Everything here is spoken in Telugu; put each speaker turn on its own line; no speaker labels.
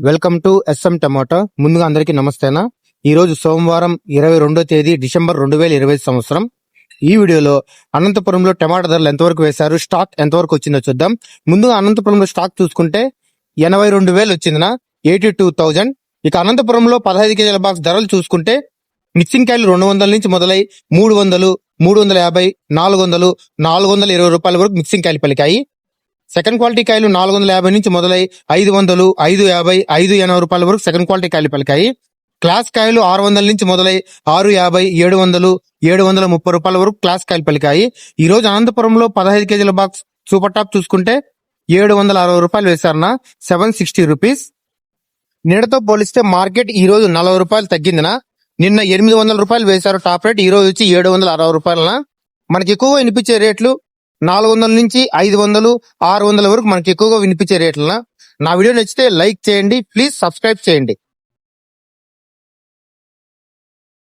Welcome to S M tomato. ముందుగా అందరికీ నమస్తేనా? ఈరోజు సోమవారం ఇరవై రెండో తేదీ డిసెంబర్ రెండు వేల ఇరవై సంవత్సరం. ఈ వీడియోలో అనంతపురంలో టమాటా ధరలు ఎంతవరకు వేశారు స్టాక్ ఎంతవరకు వచ్చిందో చూద్దాం. ముందుగా అనంతపురంలో స్టాక్ చూసుకుంటే ఎనభై రెండు వేలు వచ్చిందినా ఎయిటీ టూ థౌజండ్. ఇక అనంతపురంలో పదహైదు కేజీల బాక్స్ ధరలు చూసుకుంటే మిక్సింగ్ కాయలు రెండు వందల నుంచి మొదలై మూడు వందలు మూడు వందల యాభై నాలుగు వందలు నాలుగు వందల ఇరవై రూపాయల వరకు మిక్సింగ్ కాయలు పలికాయి. సెకండ్ క్వాలిటీ కాయలు నాలుగు వందల యాభై నుంచి మొదలై ఐదు వందలు ఐదు యాభై ఐదు ఎనభై రూపాయల వరకు సెకండ్ క్వాలిటీ కాయలు పలికాయి. క్లాస్ కాయలు ఆరు వందల నుంచి మొదలై ఆరు యాభై ఏడు వందలు ఏడు వందల ముప్పై రూపాయల వరకు క్లాస్ కాయలు పలికాయి. ఈ రోజు అనంతపురంలో పదహైదు కేజీల బాక్స్ సూపర్ టాప్ చూసుకుంటే ఏడు వందల అరవై రూపాయలు వేశారన్న సెవెన్ సిక్స్టీ రూపీస్. నిన్నతో పోలిస్తే మార్కెట్ ఈ రోజు నలభై రూపాయలు తగ్గిందినా నిన్న ఎనిమిది వందల రూపాయలు వేశారు టాప్ రేట్ ఈ రోజు వచ్చి ఏడు వందల అరవై రూపాయలన మనకి ఎక్కువగా వినిపించే రేట్లు నాలుగు వందల నుంచి ఐదు వందలు ఆరు వందల వరకు మనకి ఎక్కువగా వినిపించే రేట్లన? నా వీడియో నచ్చితే లైక్ చేయండి ప్లీజ్ సబ్స్క్రైబ్ చేయండి.